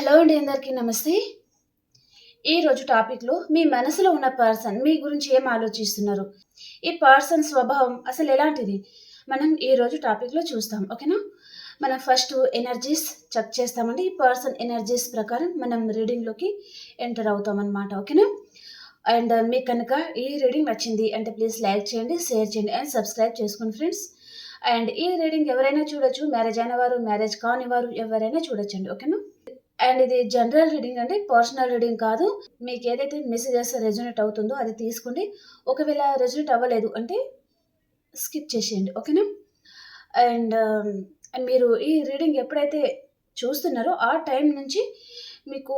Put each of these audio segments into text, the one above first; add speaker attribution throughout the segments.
Speaker 1: Hello అండి అందరికీ నమస్తే. ఈరోజు టాపిక్లో మీ మనసులో ఉన్న పర్సన్ మీ గురించి ఏం ఆలోచిస్తున్నారు? ఈ పర్సన్ స్వభావం అసలు ఎలాంటిది? మనం ఈరోజు టాపిక్లో చూస్తాం ఓకేనా? మనం ఫస్ట్ ఎనర్జీస్ చెక్ చేస్తామండి. ఈ పర్సన్ ఎనర్జీస్ ప్రకారం మనం రీడింగ్లోకి ఎంటర్ అవుతాం అనమాట ఓకేనా? అండ్ మీకు కనుక ఈ రీడింగ్ నచ్చింది అంటే ప్లీజ్ లైక్ చేయండి షేర్ చేయండి అండ్ సబ్స్క్రైబ్ చేసుకోండి ఫ్రెండ్స్. అండ్ ఈ రీడింగ్ ఎవరైనా చూడొచ్చు మ్యారేజ్ అయిన వారు మ్యారేజ్ కాని వారు ఎవరైనా చూడొచ్చండి ఓకేనా? అండ్ ఇది జనరల్ రీడింగ్ అండి పర్సనల్ రీడింగ్ కాదు. మీకు ఏదైతే మెసేజెస్ రెజొనేట్ అవుతుందో అది తీసుకోండి. ఒకవేళ రెజొనేట్ అవ్వలేదు అంటే స్కిప్ చేసేయండి ఓకేనా um, అండ్ మీరు ఈ రీడింగ్ ఎప్పుడైతే చూస్తున్నారో ఆ టైం నుంచి మీకు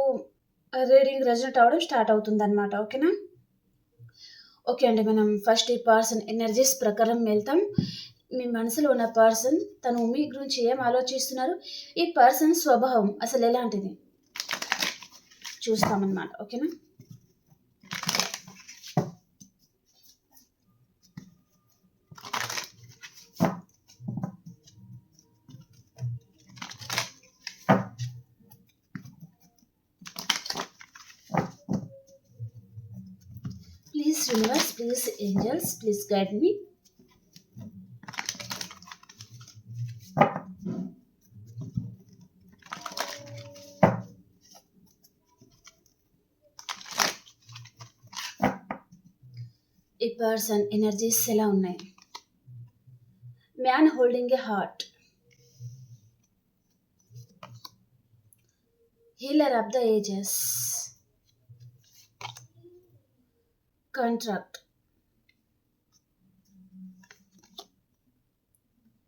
Speaker 1: రీడింగ్ రెజొనేట్ అవ్వడం స్టార్ట్ అవుతుంది అనమాట ఓకేనా ఓకే అండి మనం ఫస్ట్ ఈ పర్సన్ ఎనర్జీస్ ప్రకారం వెళ్తాం. మీ మనసులో ఉన్న పర్సన్ తను మీ గురించి ఏం ఆలోచిస్తున్నారు? ఈ పర్సన్ స్వభావం అసలు ఎలాంటిది? చూస్తామన్నమాట ఓకేనా? Please universe please angels please guide me ఈ పర్సన్ ఎనర్జీస్ ఎలా ఉన్నాయి man holding a heart healer of the ages contract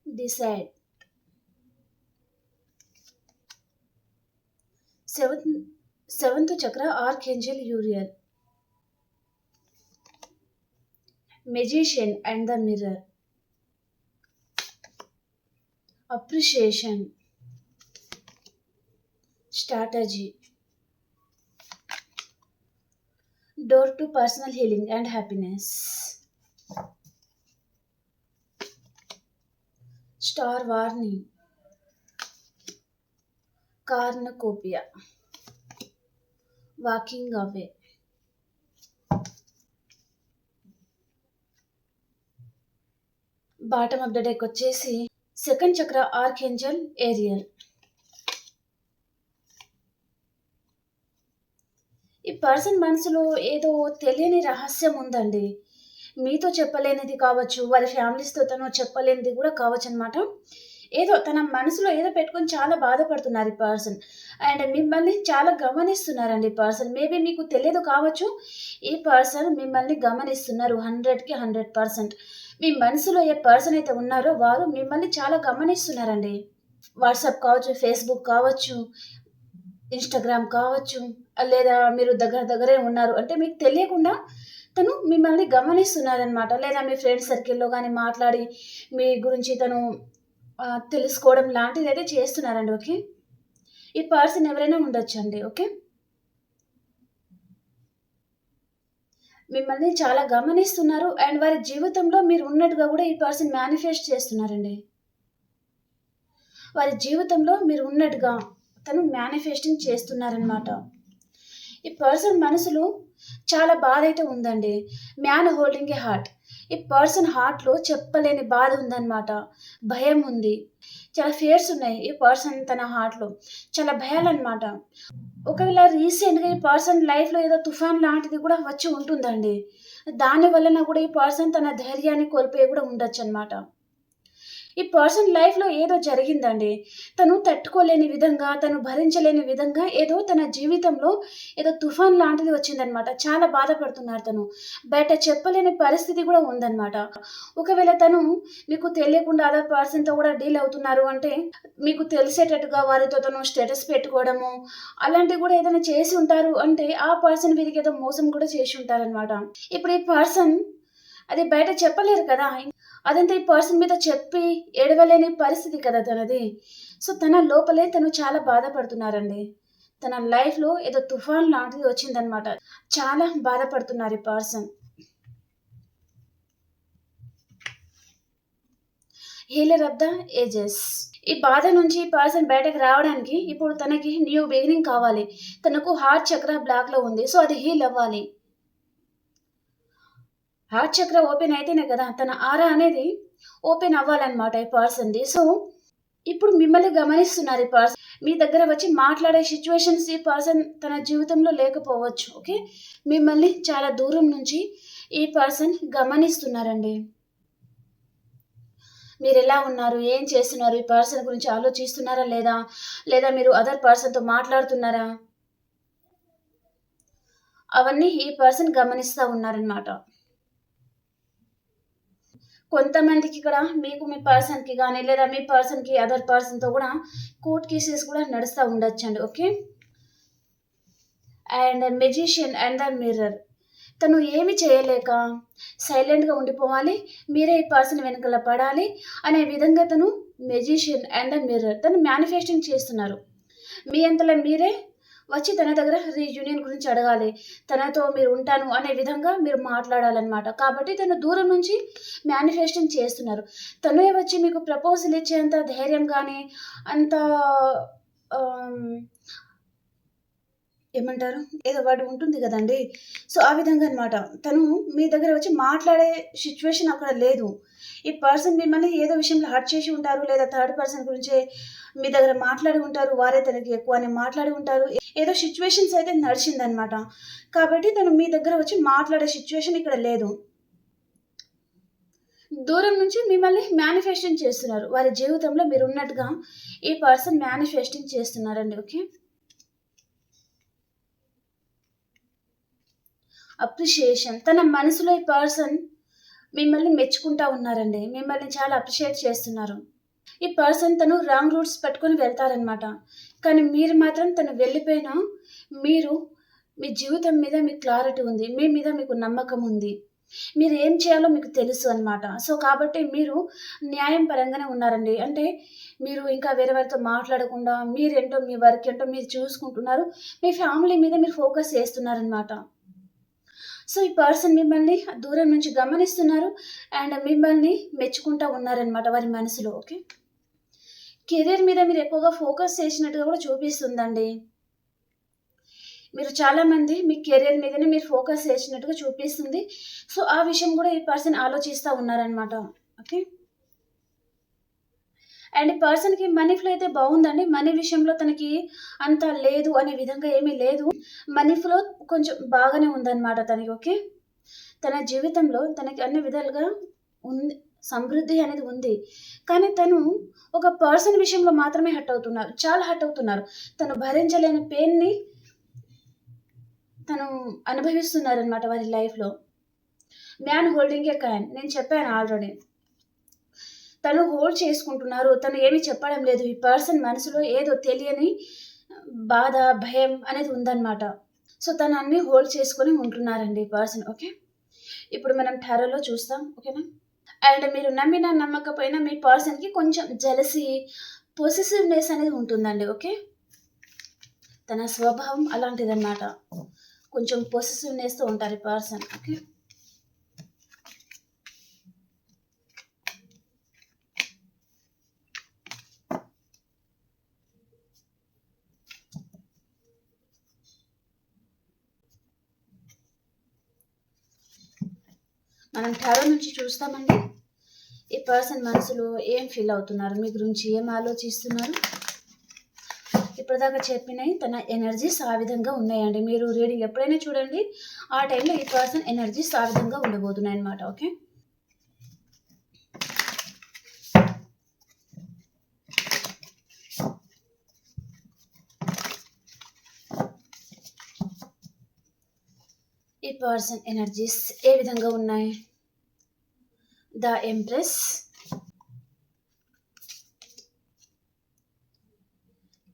Speaker 1: decide seventh seventh chakra archangel Uriel magician and the mirror. Appreciation. Strategy. Door to personal healing and happiness. Star warning. Cornucopia walking away bottom of the deck వచ్చేసి second chakra archangel Ariel. ఈ person మనసులో ఏదో తెలియని రహస్యం ఉందండి. మీతో చెప్పలేనిది కావచ్చు వాళ్ళ ఫ్యామిలీస్తో తను చెప్పలేనిది కూడా కావచ్చు అనమాట ఏదో తన మనసులో ఏదో పెట్టుకొని చాలా బాధపడుతున్నారు ఈ పర్సన్. అండ్ మిమ్మల్ని చాలా గమనిస్తున్నారండి ఈ పర్సన్. మేబీ మీకు తెలియదు కావచ్చు ఈ పర్సన్ మిమ్మల్ని గమనిస్తున్నారు హండ్రెడ్కి హండ్రెడ్ పర్సెంట్. మీ మనసులో ఏ పర్సన్ అయితే ఉన్నారో వారు మిమ్మల్ని చాలా గమనిస్తున్నారండి. వాట్సాప్ కావచ్చు ఫేస్బుక్ కావచ్చు ఇన్స్టాగ్రామ్ కావచ్చు లేదా మీరు దగ్గర దగ్గరే ఉన్నారు. అంటే మీకు తెలియకుండా తను మిమ్మల్ని గమనిస్తున్నారనమాట లేదా మీ ఫ్రెండ్ సర్కిల్లో కానీ మాట్లాడి మీ గురించి తను తెలుసుకోవడం లాంటిది అయితే చేస్తున్నారండి ఓకే? ఈ పర్సన్ ఎవరైనా ఉండొచ్చండి ఓకే? మిమ్మల్ని చాలా గమనిస్తున్నారు. అండ్ వారి జీవితంలో మీరు ఉన్నట్టుగా కూడా ఈ పర్సన్ మేనిఫెస్ట్ చేస్తున్నారండి. వారి జీవితంలో మీరు ఉన్నట్టుగా తను మేనిఫెస్టింగ్ చేస్తున్నారనమాట ఈ పర్సన్ మనసులో చాలా బాధ అయితే ఉందండి. Man holding a heart. ఈ పర్సన్ హార్ట్లో చెప్పలేని బాధ ఉందన్నమాట. భయం ఉంది. చాలా ఫియర్స్ ఉన్నాయి ఈ పర్సన్ తన హార్ట్లో. చాలా భయాలన్నమాట. ఒకవేళ రీసెంట్గా ఈ పర్సన్ లైఫ్లో ఏదో తుఫాన్ లాంటిది కూడా వచ్చి ఉంటుందండి. దాని వలన కూడా ఈ పర్సన్ తన ధైర్యాన్ని కోల్పోయి కూడా ఉండొచ్చు అనమాట ఈ పర్సన్ లైఫ్లో ఏదో జరిగిందండి. తను తట్టుకోలేని విధంగా తను భరించలేని విధంగా ఏదో తన జీవితంలో ఏదో తుఫాన్ లాంటిది వచ్చిందనమాట చాలా బాధపడుతున్నారు తను. బయట చెప్పలేని పరిస్థితి కూడా ఉందన్నమాట. ఒకవేళ తను మీకు తెలియకుండా అదర్ పర్సన్తో కూడా డీల్ అవుతున్నారు అంటే మీకు తెలిసేటట్టుగా వారితో తను స్టేటస్ పెట్టుకోవడము అలాంటివి కూడా ఏదైనా చేసి ఉంటారు అంటే ఆ పర్సన్ వీరికి ఏదో మోసం కూడా చేసి ఉంటారనమాట ఇప్పుడు ఈ పర్సన్ అది బయట చెప్పలేరు కదా. అదంతా ఈ పర్సన్ మీద చెప్పి ఏడవలేని పరిస్థితి కదా తనది. సో తన లోపలే తను చాలా బాధపడుతున్నారండి. తన లైఫ్లో ఏదో తుఫాన్ లాంటిది వచ్చిందనమాట చాలా బాధపడుతున్నారు ఈ person healer of the ages. ఈ బాధ నుంచి ఈ పర్సన్ బయటకు రావడానికి ఇప్పుడు తనకి న్యూ బిగినింగ్ కావాలి. తనకు హార్ట్ చక్ర బ్లాక్లో ఉంది. సో అది హీల్ అవ్వాలి. హార్ట్ చక్ర ఓపెన్ అయితేనే కదా తన ఆరా అనేది ఓపెన్ అవ్వాలన్నమాట ఈ పర్సన్ది. సో ఇప్పుడు మిమ్మల్ని గమనిస్తున్నారు ఈ పర్సన్ మీ దగ్గర వచ్చి మాట్లాడే సిచ్యువేషన్స్ ఈ పర్సన్ తన జీవితంలో లేకపోవచ్చు ఓకే? మిమ్మల్ని చాలా దూరం నుంచి ఈ పర్సన్ గమనిస్తున్నారండి. మీరు ఎలా ఉన్నారు ఏం చేస్తున్నారు ఈ పర్సన్ గురించి ఆలోచిస్తున్నారా లేదా లేదా మీరు అదర్ పర్సన్తో మాట్లాడుతున్నారా? అవన్నీ ఈ పర్సన్ గమనిస్తూ ఉన్నారనమాట కొంతమందికి ఇక్కడ మీకు మీ పర్సన్కి కానీ లేదా మీ పర్సన్కి అదర్ పర్సన్తో కూడా కోర్ట్ కేసెస్ కూడా నడుస్తూ ఉండొచ్చండి okay? And magician and the mirror. తను ఏమి చేయలేక సైలెంట్గా ఉండిపోవాలి మీరే ఈ పర్సన్ వెనుకల పడాలి అనే విధంగా తను మెజిషియన్ అండ్ ద మిర్రర్ తను మేనిఫెస్టింగ్ చేస్తున్నారు. మీ అంతలో మీరే వచ్చి తన దగ్గర రీయూనియన్ గురించి అడగాలి. తనతో మీరు ఉంటాను అనే విధంగా మీరు మాట్లాడాలన్నమాట. కాబట్టి తను దూరం నుంచి మేనిఫెస్టింగ్ చేస్తున్నారు. తనే వచ్చి మీకు ప్రపోజల్ ఇచ్చేంత ధైర్యం కానీ అంత ఏమంటారు? ఏదో వాడు ఉంటుంది కదండి. సో ఆ విధంగా అనమాట తను మీ దగ్గర వచ్చి మాట్లాడే సిచ్యువేషన్ అక్కడ లేదు. ఈ పర్సన్ మిమ్మల్ని ఏదో విషయంలో హర్ట్ చేసి ఉంటారు లేదా థర్డ్ పర్సన్ గురించి మీ దగ్గర మాట్లాడి ఉంటారు వారే తనకి ఎక్కువ అని మాట్లాడి ఉంటారు. ఏదో సిచ్యువేషన్స్ అయితే నడిచిందనమాట. కాబట్టి తను మీ దగ్గర వచ్చి మాట్లాడే సిచ్యువేషన్ ఇక్కడ లేదు. దూరం నుంచి మిమ్మల్ని మేనిఫెస్టింగ్ చేస్తున్నారు. వారి జీవితంలో మీరు ఉన్నట్టుగా ఈ పర్సన్ మేనిఫెస్టింగ్ చేస్తున్నారండి ఓకే? అప్రిషియేషన్ తన మనసులో ఈ పర్సన్ మిమ్మల్ని మెచ్చుకుంటా ఉన్నారండి. మిమ్మల్ని చాలా అప్రిషియేట్ చేస్తున్నారు. ఈ పర్సన్ తను రాంగ్ రూట్స్ పట్టుకొని వెళ్తారనమాట. కానీ మీరు మాత్రం తను వెళ్ళిపోయినా మీరు మీ జీవితం మీద మీకు క్లారిటీ ఉంది మీ మీద మీకు నమ్మకం ఉంది. మీరు ఏం చేయాలో మీకు తెలుసు అనమాట సో కాబట్టి మీరు న్యాయం పరంగానే ఉన్నారండి. అంటే మీరు ఇంకా వేరే వారితో మాట్లాడకుండా మీరేంటో మీ వర్క్ ఏంటో మీరు చూసుకుంటున్నారు. మీ ఫ్యామిలీ మీద మీరు ఫోకస్ చేస్తున్నారనమాట సో ఈ పర్సన్ మిమ్మల్ని దూరం నుంచి గమనిస్తున్నారు. అండ్ మిమ్మల్ని మెచ్చుకుంటా ఉన్నారనమాట వారి మనసులో ఓకే? కెరీర్ మీద మీరు ఎక్కువగా ఫోకస్ చేసినట్టుగా కూడా చూపిస్తుందండి. మీరు చాలామంది మీ కెరీర్ మీదనే మీరు ఫోకస్ చేసినట్టుగా చూపిస్తుంది. సో ఆ విషయం కూడా ఈ పర్సన్ ఆలోచిస్తూ ఉన్నారనమాట ఓకే? అండ్ ఈ పర్సన్కి మనీ ఫ్లో అయితే బాగుందండి. మనీ విషయంలో తనకి అంత లేదు అనే విధంగా ఏమీ లేదు. మనీ ఫ్లో కొంచెం బాగానే ఉందన్నమాట తనకి ఓకే? తన జీవితంలో తనకి అన్ని విధాలుగా ఉంది సమృద్ధి అనేది ఉంది. కానీ తను ఒక పర్సన్ విషయంలో మాత్రమే హట్ అవుతున్నారు. చాలా హట్ అవుతున్నారు. తను భరించలేని పెయిన్ని తను అనుభవిస్తున్నారనమాట వారి లైఫ్లో మ్యాన్ హోల్డింగ్ ఏ కాయన్ నేను చెప్పాను ఆల్రెడీ. తను హోల్డ్ చేసుకుంటున్నారు. తను ఏమీ చెప్పడం లేదు. ఈ పర్సన్ మనసులో ఏదో తెలియని బాధ భయం అనేది ఉందన్నమాట. సో తను అన్ని హోల్డ్ చేసుకొని ఉంటున్నారండి ఈ పర్సన్. ఓకే? ఇప్పుడు మనం టారోలో చూస్తాం. ఓకేనా? అండ్ మీరు నమ్మినా నమ్మకపోయినా మీ పర్సన్కి కొంచెం జలసి పొసెసివ్నెస్ అనేది ఉంటుందండి ఓకే? తన స్వభావం అలాంటిదన్నమాట. కొంచెం పొసెసివ్నెస్తో ఉంటారు ఈ పర్సన్ ఓకే? మనం టారో నుంచి చూస్తామండి. ఈ పర్సన్ మనసులో ఏం ఫీల్ అవుతున్నారు? మీ గురించి ఏం ఆలోచిస్తున్నారు? ఇప్పటిదాకా చెప్పినవి తన ఎనర్జీస్ ఆ విధంగా ఉన్నాయండి. మీరు రీడింగ్ ఎప్పుడైనా చూడండి. ఆ టైంలో ఈ పర్సన్ ఎనర్జీస్ ఆ విధంగా ఉండబోతున్నాయి అనమాట ఓకే? ఈ పర్సన్ ఎనర్జీస్ ఏ విధంగా ఉన్నాయి? The empress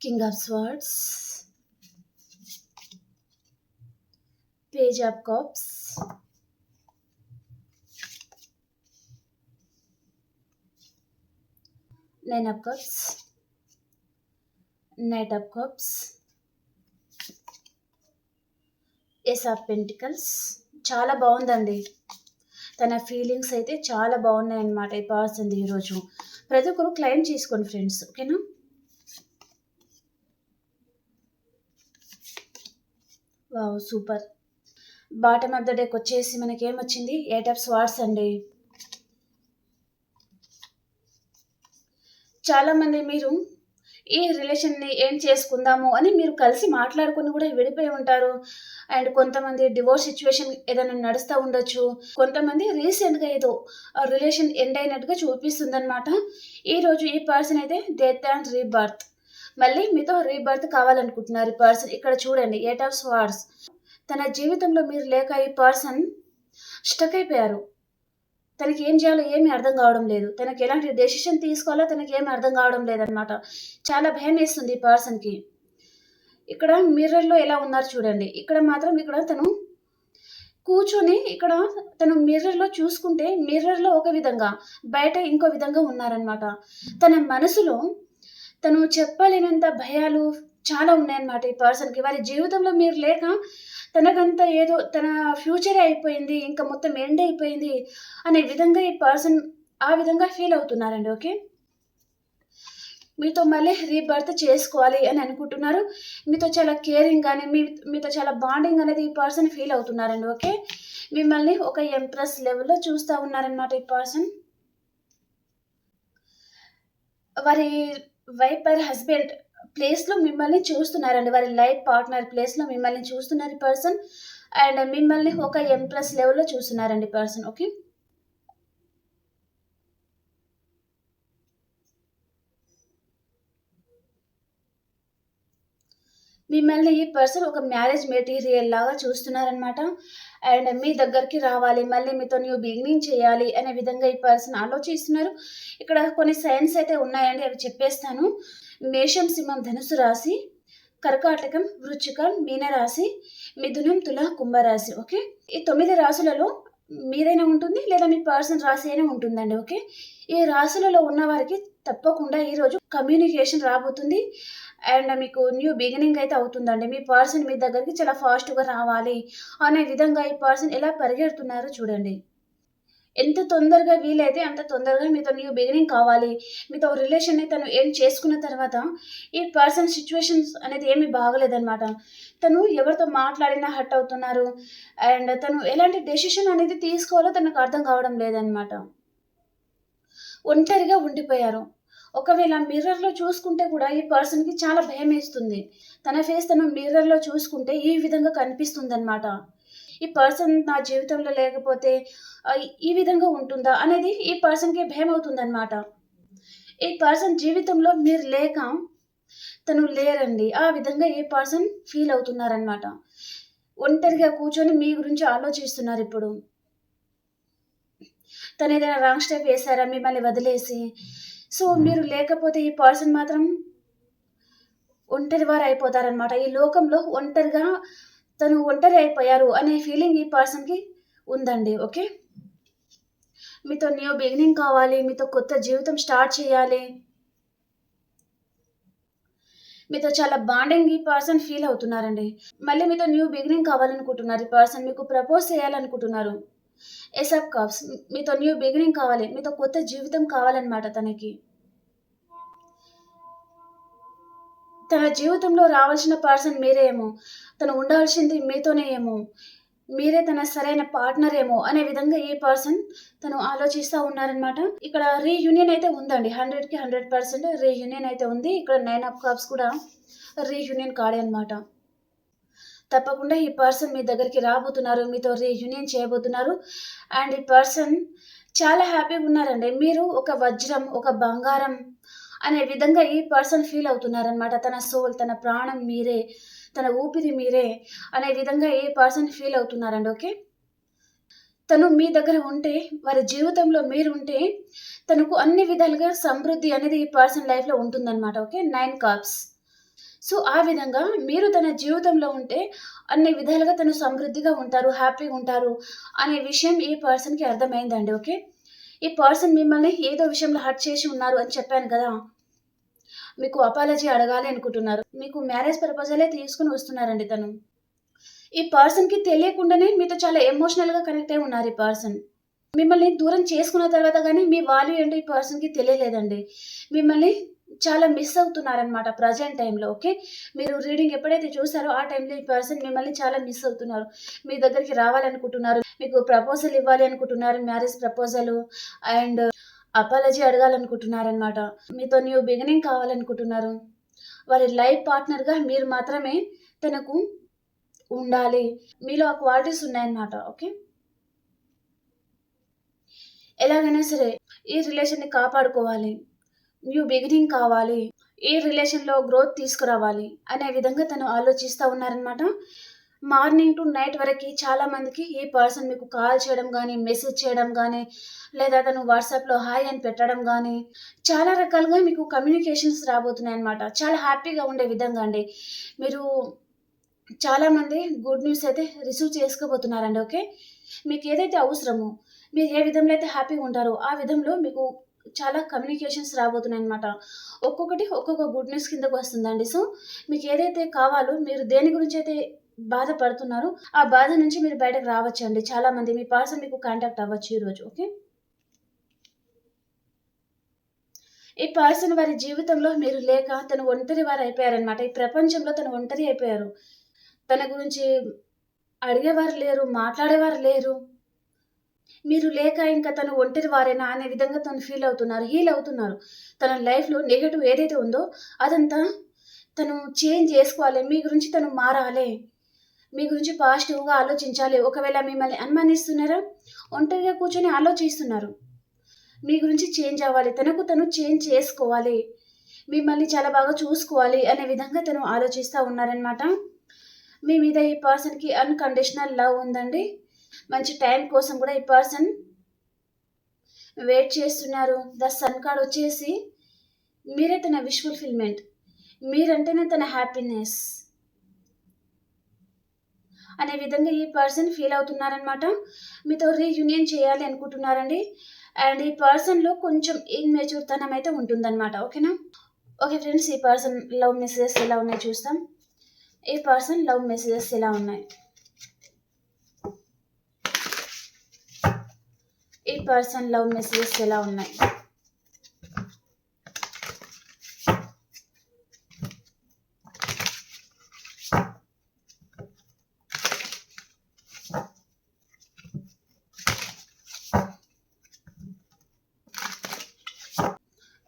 Speaker 1: king of swords page of cups nine of cups knight of cups ace of pentacles చాలా బాగుందండి. తన ఫీలింగ్స్ అయితే చాలా బాగున్నాయి అన్నమాట ఈ పర్సన్ది ఈరోజు ప్రతి ఒక్కరు క్లైమ్ చేసుకోండి ఫ్రెండ్స్ ఓకేనా? Wow super. Bottom of the డేకి వచ్చేసి మనకి ఏమొచ్చింది ఎయిట్ ఆఫ్ స్వార్ట్స్ అండి. చాలామంది మీరు ఈ రిలేషన్ని ఏం చేసుకుందాము అని మీరు కలిసి మాట్లాడుకొని కూడా విడిపోయి ఉంటారు. అండ్ కొంతమంది డివోర్స్ సిచ్యువేషన్ ఏదైనా నడుస్తూ ఉండొచ్చు. కొంతమంది రీసెంట్గా ఏదో రిలేషన్ ఎండ్ అయినట్టుగా చూపిస్తుంది అనమాట ఈరోజు ఈ పర్సన్ అయితే డెత్ అండ్ రీబర్త్ మళ్ళీ మీతో రీబర్త్ కావాలనుకుంటున్నారు ఈ పర్సన్ ఇక్కడ చూడండి ఎయిట్ ఆఫ్ స్వార్స్ తన జీవితంలో మీరు లేక ఈ పర్సన్ స్టక్ అయిపోయారు. తనకి ఏం చేయాలో ఏమీ అర్థం కావడం లేదు. తనకి ఎలాంటి డెసిషన్ తీసుకోవాలో తనకి ఏమీ అర్థం కావడం లేదనమాట చాలా భయం వేస్తుంది ఈ పర్సన్కి ఇక్కడ మిర్రర్లో ఎలా ఉన్నారు చూడండి. ఇక్కడ మాత్రం ఇక్కడ తను కూర్చొని ఇక్కడ తను మిర్రర్లో చూసుకుంటే మిర్రర్లో ఒక విధంగా బయట ఇంకో విధంగా ఉన్నారనమాట తన మనసులో తను చెప్పలేనంత భయాలు చాలా ఉన్నాయన్నమాట ఈ పర్సన్కి వారి జీవితంలో మీరు లేక తనకంతా ఏదో తన ఫ్యూచరే అయిపోయింది ఇంకా మొత్తం ఎండ్ అయిపోయింది అనే విధంగా ఈ పర్సన్ ఆ విధంగా ఫీల్ అవుతున్నారండి ఓకే మీతో మళ్ళీ రీబర్త్ చేసుకోవాలి అని అనుకుంటున్నారు. మీతో చాలా కేరింగ్ కానీ మీ మీతో చాలా బాండింగ్ అనేది ఈ పర్సన్ ఫీల్ అవుతున్నారండి ఓకే మిమ్మల్ని ఒక ఎంప్రెస్ లెవెల్లో చూస్తూ ఉన్నారనమాట ఈ పర్సన్ వారి వైఫ్ హస్బెండ్ ప్లేస్లో మిమ్మల్ని చూస్తున్నారండి. వారి లైఫ్ పార్ట్నర్ ప్లేస్లో మిమ్మల్ని చూస్తున్నారు పర్సన్ అండ్ మిమ్మల్ని ఒక ఎంప్రెస్ లెవెల్లో చూస్తున్నారండి పర్సన్ ఓకే మిమ్మల్ని ఈ పర్సన్ ఒక మ్యారేజ్ మెటీరియల్ లాగా చూస్తున్నారనమాట అండ్ మీ దగ్గరికి రావాలి మళ్ళీ మీతో న్యూ బిగినింగ్ చేయాలి అనే విధంగా ఈ పర్సన్ ఆలోచిస్తున్నారు. ఇక్కడ కొన్ని సైన్స్ అయితే ఉన్నాయండి అవి చెప్పేస్తాను. మేషం సింహం ధనుసు రాశి కర్కాటకం వృచ్చికం మీనరాశి మిథునం తుల కుంభరాశి ఓకే? ఈ తొమ్మిది రాశులలో మీదైనా ఉంటుంది లేదా మీ పర్సన్ రాశి అయినా ఉంటుందండి ఓకే? ఈ రాశులలో ఉన్న వారికి తప్పకుండా ఈరోజు కమ్యూనికేషన్ రాబోతుంది. అండ్ మీకు న్యూ బిగినింగ్ అయితే అవుతుందండి. మీ పర్సన్ మీ దగ్గరికి చాలా ఫాస్ట్గా రావాలి అనే విధంగా ఈ పర్సన్ ఎలా పరిగెడుతున్నారో చూడండి. ఎంత తొందరగా వీలైతే అంత తొందరగా మీతో న్యూ బిగినింగ్ కావాలి. మీతో రిలేషన్ తను ఏం చేసుకున్న తర్వాత ఈ పర్సన్ సిచ్యువేషన్స్ అనేది ఏమీ బాగలేదనమాట తను ఎవరితో మాట్లాడినా హట్ అవుతున్నారు. అండ్ తను ఎలాంటి డెసిషన్ అనేది తీసుకోవాలో తనకు అర్థం కావడం లేదనమాట ఒంటరిగా ఉండిపోయారు. ఒకవేళ మిర్రర్లో చూసుకుంటే కూడా ఈ పర్సన్కి చాలా భయం వేస్తుంది తన ఫేస్ తను మిర్రర్లో చూసుకుంటే ఈ విధంగా కనిపిస్తుంది అనమాట ఈ పర్సన్ నా జీవితంలో లేకపోతే ఈ విధంగా ఉంటుందా అనేది ఈ పర్సన్కి భయం అవుతుందన్నమాట. ఈ పర్సన్ జీవితంలో మీరు లేక తను లేరండి. ఆ విధంగా ఈ పర్సన్ ఫీల్ అవుతున్నారనమాట ఒంటరిగా కూర్చొని మీ గురించి ఆలోచిస్తున్నారు ఇప్పుడు. తను ఏదైనా రాంగ్ స్టెప్ వేశారా మిమ్మల్ని వదిలేసి? సో మీరు లేకపోతే ఈ పర్సన్ మాత్రం ఒంటరి వారు అయిపోతారనమాట ఈ లోకంలో ఒంటరిగా తను ఒంటరి అయిపోయారు అనే ఫీలింగ్ ఈ పర్సన్కి ఉందండి ఓకే మీతో న్యూ బిగినింగ్ కావాలి మీతో కొత్త జీవితం స్టార్ట్ చేయాలి. మీతో చాలా బాండింగ్ ఈ పర్సన్ ఫీల్ అవుతున్నారండి. మళ్ళీ మీతో న్యూ బిగినింగ్ కావాలనుకుంటున్నారు ఈ పర్సన్ మీకు ప్రపోజ్ చేయాలనుకుంటున్నారు. ఎస్ఎఫ్ కప్స్ మీతో న్యూ బిగినింగ్ కావాలి మీతో కొత్త జీవితం కావాలన్నమాట తనకి. తన జీవితంలో రావాల్సిన పర్సన్ మీరే ఏమో తను ఉండాల్సింది మీతోనే ఏమో మీరే తన సరైన పార్ట్నర్ ఏమో అనే విధంగా ఈ పర్సన్ తను ఆలోచిస్తూ ఉన్నారనమాట ఇక్కడ రీయూనియన్ అయితే ఉందండి హండ్రెడ్కి హండ్రెడ్ పర్సెంట్ రీయూనియన్ అయితే ఉంది. ఇక్కడ నైన్ ఆఫ్ కప్స్ కూడా రీయూనియన్ కాడే అనమాట తప్పకుండా ఈ పర్సన్ మీ దగ్గరికి రాబోతున్నారు మీతో రీయూనియన్ చేయబోతున్నారు. అండ్ ఈ పర్సన్ చాలా హ్యాపీగా ఉన్నారండి. మీరు ఒక వజ్రం ఒక బంగారం అనే విధంగా ఈ పర్సన్ ఫీల్ అవుతున్నారనమాట తన సోల్ తన ప్రాణం మీరే తన ఊపిరి మీరే అనే విధంగా ఈ పర్సన్ ఫీల్ అవుతున్నారండి ఓకే? తను మీ దగ్గర ఉంటే వారి జీవితంలో మీరు ఉంటే తనకు అన్ని విధాలుగా సమృద్ధి అనేది ఈ పర్సన్ లైఫ్లో ఉంటుందన్నమాట ఓకే? Nine cups. సో ఆ విధంగా మీరు తన జీవితంలో ఉంటే అన్ని విధాలుగా తను సమృద్ధిగా ఉంటారు హ్యాపీగా ఉంటారు అనే విషయం ఈ పర్సన్కి అర్థమైందండి ఓకే? ఈ పర్సన్ మిమ్మల్ని ఏదో విషయంలో హర్ట్ చేసి ఉన్నారు అని చెప్పాను కదా. మీకు అపాలజీ అడగాలి అనుకుంటున్నారు. మీకు మ్యారేజ్ ప్రపోజలే తీసుకుని వస్తున్నారండి తను. ఈ పర్సన్కి తెలియకుండానే మీతో చాలా ఎమోషనల్గా కనెక్ట్ అయి ఉన్నారు ఈ పర్సన్. మిమ్మల్ని దూరం చేసుకున్న తర్వాత కానీ మీ వాల్యూ ఏంటో ఈ పర్సన్కి తెలియలేదండి. మిమ్మల్ని చాలా మిస్ అవుతున్నారనమాట ప్రజెంట్ టైంలో ఓకే మీరు రీడింగ్ ఎప్పుడైతే చూసారో ఆ టైంలో ఈ పర్సన్ మిమ్మల్ని చాలా మిస్ అవుతున్నారు. మీ దగ్గరికి రావాలనుకుంటున్నారు మీకు ప్రపోజల్ ఇవ్వాలి అనుకుంటున్నారు మ్యారేజ్ ప్రపోజల్ అండ్ అపాలజీ అడగాలనుకుంటున్నారనమాట మీతో న్యూ బిగినింగ్ కావాలనుకుంటున్నారు. వారి లైఫ్ పార్ట్నర్గా మీరు మాత్రమే తనకు ఉండాలి. మీలో ఆ క్వాలిటీస్ ఉన్నాయన్నమాట ఓకే ఎలాగైనా సరే ఈ రిలేషన్ని కాపాడుకోవాలి. న్యూ బిగినింగ్ కావాలి. ఏ రిలేషన్లో గ్రోత్ తీసుకురావాలి అనే విధంగా తను ఆలోచిస్తూ ఉన్నారనమాట మార్నింగ్ టు నైట్ వరకు చాలామందికి ఈ పర్సన్ మీకు కాల్ చేయడం కానీ మెసేజ్ చేయడం కానీ లేదా తను వాట్సాప్లో హాయ్ అని పెట్టడం కానీ చాలా రకాలుగా మీకు కమ్యూనికేషన్స్ రాబోతున్నాయి అనమాట చాలా హ్యాపీగా ఉండే విధంగా అండి. మీరు చాలామంది గుడ్ న్యూస్ అయితే రిసీవ్ చేసుకోబోతున్నారండి ఓకే మీకు ఏదైతే అవసరమో మీరు ఏ విధంలో అయితే హ్యాపీగా ఉంటారో ఆ విధంలో మీకు చాలా కమ్యూనికేషన్స్ రాబోతున్నాయి అనమాట ఒక్కొక్కటి ఒక్కొక్క గుడ్ న్యూస్ కిందకు వస్తుందండి. సో మీకు ఏదైతే కావాలో మీరు దేని గురించి అయితే బాధపడుతున్నారో ఆ బాధ నుంచి మీరు బయటకు రావచ్చు అండి చాలా మంది మీ పర్సన్ మీకు కాంటాక్ట్ అవ్వచ్చు ఈరోజు ఓకే ఈ పర్సన్ వారి జీవితంలో మీరు లేక తను ఒంటరి వారు అయిపోయారనమాట ఈ ప్రపంచంలో తను ఒంటరి అయిపోయారు. తన గురించి అడిగేవారు లేరు మాట్లాడేవారు లేరు. మీరు లేక ఇంకా తను ఒంటరి వారేనా అనే విధంగా తను ఫీల్ అవుతున్నారు హీల్ అవుతున్నారు. తన లైఫ్లో నెగటివ్ ఏదైతే ఉందో అదంతా తను చేంజ్ చేసుకోవాలి. మీ గురించి తను మారాలి. మీ గురించి పాజిటివ్గా ఆలోచించాలి. ఒకవేళ మిమ్మల్ని అనుమానిస్తున్నారా? ఒంటరిగా కూర్చొని ఆలోచిస్తున్నారు. మీ గురించి చేంజ్ అవ్వాలి. తనకు తను చేంజ్ చేసుకోవాలి. మిమ్మల్ని చాలా బాగా చూసుకోవాలి అనే విధంగా తను ఆలోచిస్తూ ఉన్నారనమాట మీ మీద ఈ పర్సన్కి అన్కండిషనల్ లవ్ ఉందండి. మంచి టైం కోసం కూడా ఈ పర్సన్ వెయిట్ చేస్తున్నారు. ద సన్ కార్డ్ వచ్చేసి మీరే తన విష్ ఫుల్ఫిల్మెంట్ మీరంటేనే తన హ్యాపీనెస్ అనే విధంగా ఈ పర్సన్ ఫీల్ అవుతున్నారనమాట మీతో రీయూనియన్ చేయాలి అనుకుంటున్నారండి. అండ్ ఈ పర్సన్లో కొంచెం ఇన్మెచ్యూర్తనం అయితే ఉంటుందన్నమాట. ఓకేనా? ఓకే ఫ్రెండ్స్ ఈ పర్సన్ లవ్ మెసేజెస్ ఎలా ఉన్నాయి చూస్తాం. ఈ పర్సన్ లవ్ మెసేజెస్ ఎలా ఉన్నాయి? ఈ పర్సన్ లవ్ మెసేజెస్ ఎలా ఉన్నాయి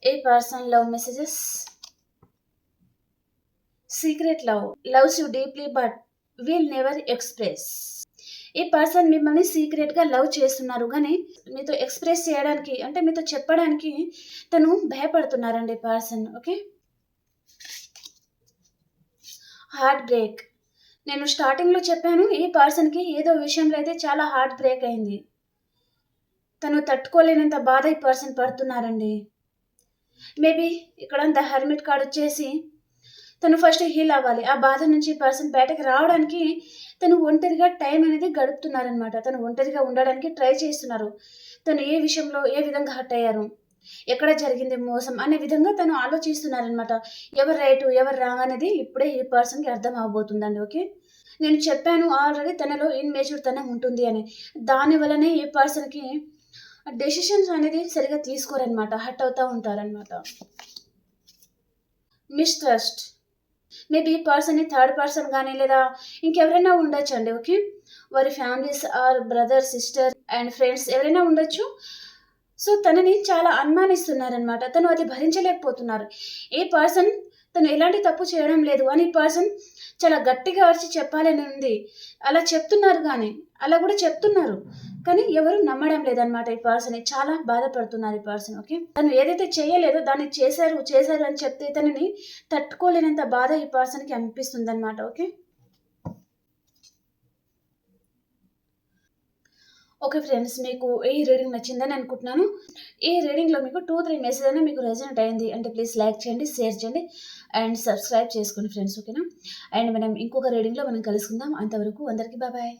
Speaker 1: ఈ person love messages secret love loves you deeply but will never express ఈ పర్సన్ మిమ్మల్ని సీక్రెట్గా లవ్ చేస్తున్నారు. కానీ మీతో ఎక్స్ప్రెస్ చేయడానికి అంటే మీతో చెప్పడానికి తను భయపడుతున్నారండి పర్సన్ ఓకే? Heart break. నేను స్టార్టింగ్లో చెప్పాను ఈ పర్సన్కి ఏదో విషయంలో అయితే చాలా హార్ట్ బ్రేక్ అయింది. తను తట్టుకోలేనంత బాధ ఈ పర్సన్ పడుతున్నారండి. మేబీ ఇక్కడ ద హెర్మిట్ కార్డ్ వచ్చేసి తను ఫస్ట్ హీల్ అవ్వాలి. ఆ బాధ నుంచి పర్సన్ బయటకు రావడానికి తను ఒంటరిగా టైం అనేది గడుపుతున్నారనమాట తను ఒంటరిగా ఉండడానికి ట్రై చేస్తున్నారు. తను ఏ విషయంలో ఏ విధంగా హట్ అయ్యారు? ఎక్కడ జరిగింది మోసం అనే విధంగా తను ఆలోచిస్తున్నారనమాట ఎవరు రైటు ఎవరు రాంగ్ అనేది ఇప్పుడే ఈ పర్సన్కి అర్థం అవబోతుందండి ఓకే? నేను చెప్పాను ఆల్రెడీ తనలో ఇన్మేచ్యూర్ తనం ఉంటుంది అని. దాని వల్లనే ఈ పర్సన్కి డెసిషన్స్ అనేది సరిగా తీసుకోరనమాట హట్ అవుతూ ఉంటారనమాట mistrust maybe person third person కానీ లేదా ఇంకెవరైనా ఉండొచ్చు అండి ఓకే వారి families or brother sister and friends ఎవరైనా ఉండొచ్చు. సో తనని చాలా అనుమానిస్తున్నారనమాట తను అది భరించలేకపోతున్నారు. ఏ పర్సన్ తను ఎలాంటి తప్పు చేయడం లేదు. అని పర్సన్ చాలా గట్టిగా అరిచి చెప్పాలని ఉంది. అలా చెప్తున్నారు కానీ అలా కూడా చెప్తున్నారు. కానీ ఎవరు నమ్మడం లేదనమాట ఈ పర్సన్. చాలా బాధపడుతున్నారు ఈ పర్సన్ ఓకే? తను ఏదైతే చేయలేదో దాన్ని చేశారు చేశారు అని చెప్తే తనని తట్టుకోలేనంత బాధ ఈ పర్సన్కి అనిపిస్తుంది అనమాట ఓకే? ఓకే ఫ్రెండ్స్ మీకు ఈ రీడింగ్ నచ్చిందని అనుకుంటున్నాను. ఈ రీడింగ్లో మీకు టూ త్రీ మెసేజ్ అయినా మీకు రెజనెట్ అయింది అంటే ప్లీజ్ లైక్ చేయండి షేర్ చేయండి అండ్ సబ్స్క్రైబ్ చేసుకోండి ఫ్రెండ్స్ ఓకేనా? అండ్ మనం ఇంకొక రీడింగ్లో మనం కలుసుకుందాం. అంతవరకు అందరికీ బాబాయ్